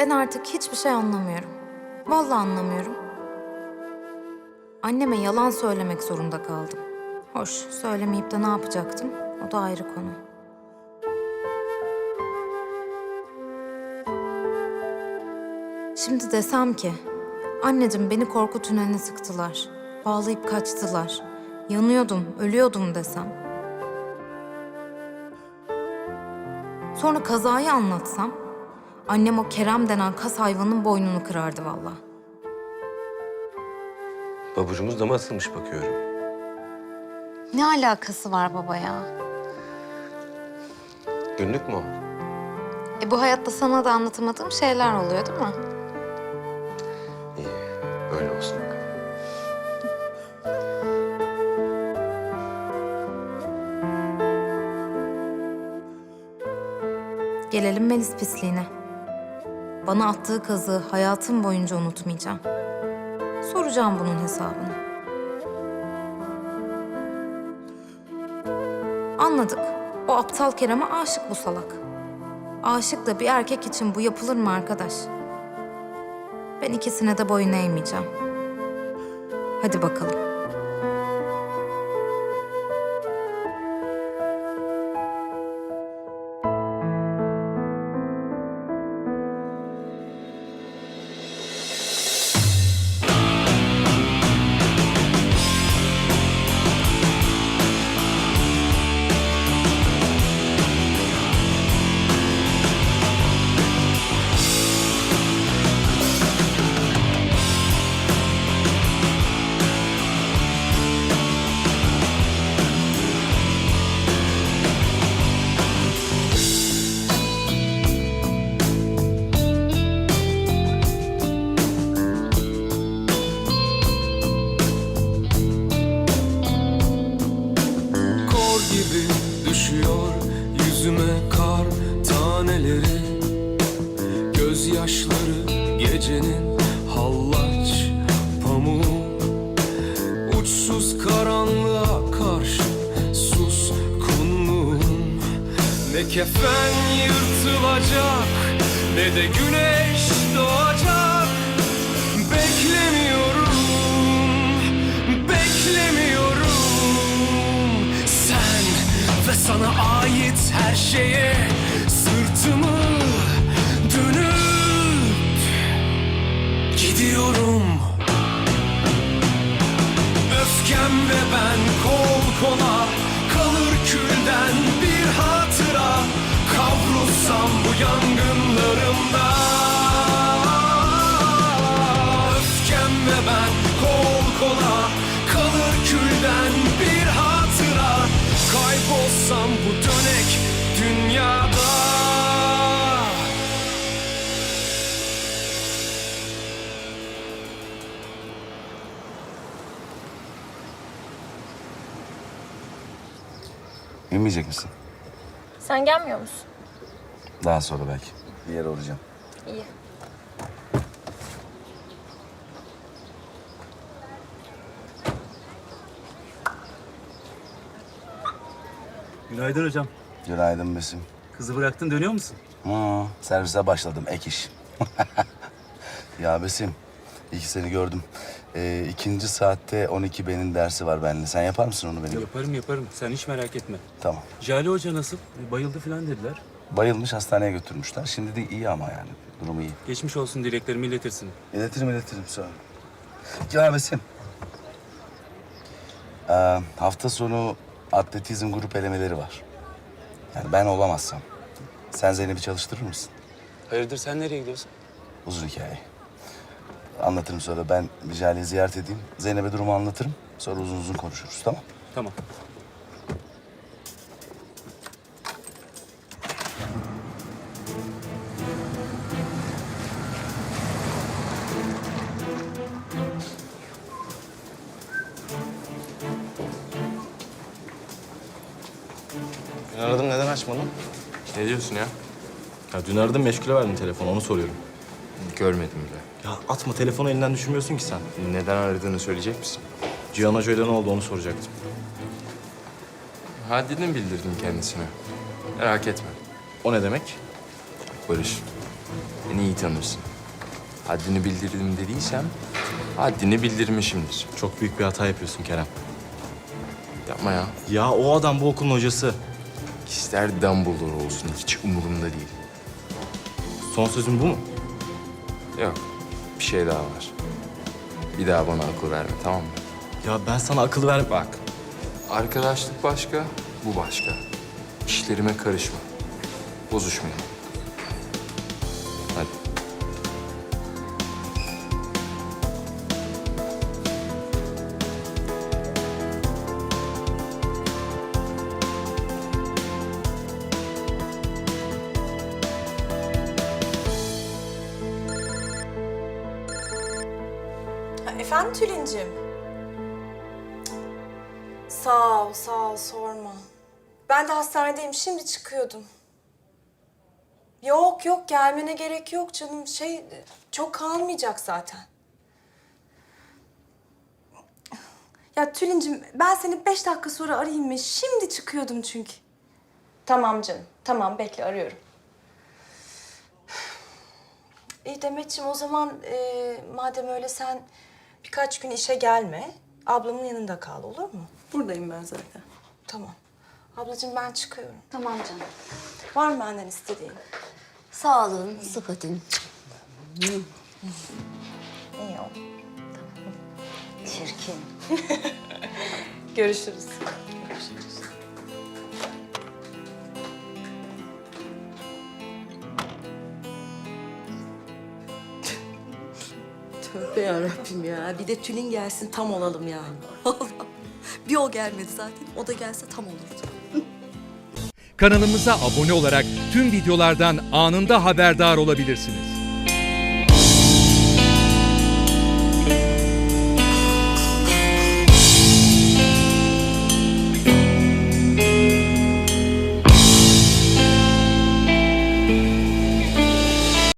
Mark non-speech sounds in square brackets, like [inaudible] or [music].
Ben artık hiçbir şey anlamıyorum. Vallahi anlamıyorum. Anneme yalan söylemek zorunda kaldım. Hoş, söylemeyip de ne yapacaktım? O da ayrı konu. Şimdi desem ki, anneciğim beni korku tüneline sıktılar. Bağlayıp kaçtılar. Yanıyordum, ölüyordum desem. Sonra kazayı anlatsam, annem o Kerem denen kas hayvanın boynunu kırardı vallahi. Pabucumuz dama asılmış bakıyorum. Ne alakası var baba ya? Günlük mü o? E bu hayatta sana da anlatamadığım şeyler oluyor değil mi? İyi, öyle olsun. Gelelim Melis pisliğine. Bana attığı kazığı hayatım boyunca unutmayacağım. Soracağım bunun hesabını. Anladık. O aptal Kerem'e aşık bu salak. Aşık da bir erkek için bu yapılır mı arkadaş? Ben ikisine de boyun eğmeyeceğim. Hadi bakalım. Gözyaşları gecenin hallaç pamuğu. Uçsuz karanlığa karşı sus kunluğum Ne kefen yırtılacak ne de güneş doğacak. Beklemiyorum, beklemiyorum. Sen ve sana ait her şeye sırtımı Kaybolsam bu dönek dünyada İnmeyecek misin? Sen gelmiyor musun? Daha sonra belki. Bir yere uğrayacağım. İyi. Günaydın hocam. Günaydın Besim. Kızı bıraktın dönüyor musun? Hı, servise başladım ek iş. [laughs] ya Besim, iyi ki seni gördüm. Ee, ikinci saatte 12 benim dersi var benimle. Sen yapar mısın onu benim? Yaparım yaparım. Sen hiç merak etme. Tamam. Jale Hoca nasıl? Bayıldı falan dediler. Bayılmış hastaneye götürmüşler. Şimdi de iyi ama yani. Durumu iyi. Geçmiş olsun dileklerimi iletirsin. İletirim iletirim sonra. Ya Besim. Ee, hafta sonu atletizm grup elemeleri var. Yani ben olamazsam. Sen Zeynep'i çalıştırır mısın? Hayırdır sen nereye gidiyorsun? Uzun hikaye. Anlatırım sonra. Ben bir Jale'yi ziyaret edeyim. Zeynep'e durumu anlatırım. Sonra uzun uzun konuşuruz tamam Tamam. Aradım neden açmadın? Ne diyorsun ya? Ya dün aradım meşgule verdim telefonu onu soruyorum. Görmedim bile. Ya atma telefonu elinden düşürmüyorsun ki sen. Neden aradığını söyleyecek misin? Cihan Hoca'yla ne oldu onu soracaktım. Haddini bildirdim kendisine. Merak etme. O ne demek? Barış. Beni iyi tanırsın. Haddini bildirdim dediysem haddini bildirmişimdir. Çok büyük bir hata yapıyorsun Kerem. Yapma ya. Ya o adam bu okulun hocası. İster Dumbledore olsun hiç umurumda değil. Son sözün bu mu? Yok bir şey daha var. Bir daha bana akıl verme tamam mı? Ya ben sana akıl ver... Bak arkadaşlık başka bu başka. İşlerime karışma. Bozuşmayalım. Efendim Tülin'cim? Sağ ol, sağ ol, sorma. Ben de hastanedeyim, şimdi çıkıyordum. Yok yok, gelmene gerek yok canım. Şey, çok kalmayacak zaten. Ya Tülin'cim, ben seni beş dakika sonra arayayım mı? Şimdi çıkıyordum çünkü. Tamam canım, tamam bekle, arıyorum. İyi Demetciğim o zaman e, madem öyle sen birkaç gün işe gelme. Ablamın yanında kal olur mu? Buradayım ben zaten. Tamam. Ablacığım ben çıkıyorum. Tamam canım. Var mı benden istediğin? Sağ olun, sıfatın. İyi ol. Çirkin. [laughs] Görüşürüz. Tövbe yarabbim ya. Bir de Tülin gelsin tam olalım. [laughs] Allah. Bir o gelmedi zaten. O da gelse tam olurdu. Kanalımıza abone olarak tüm videolardan anında haberdar olabilirsiniz.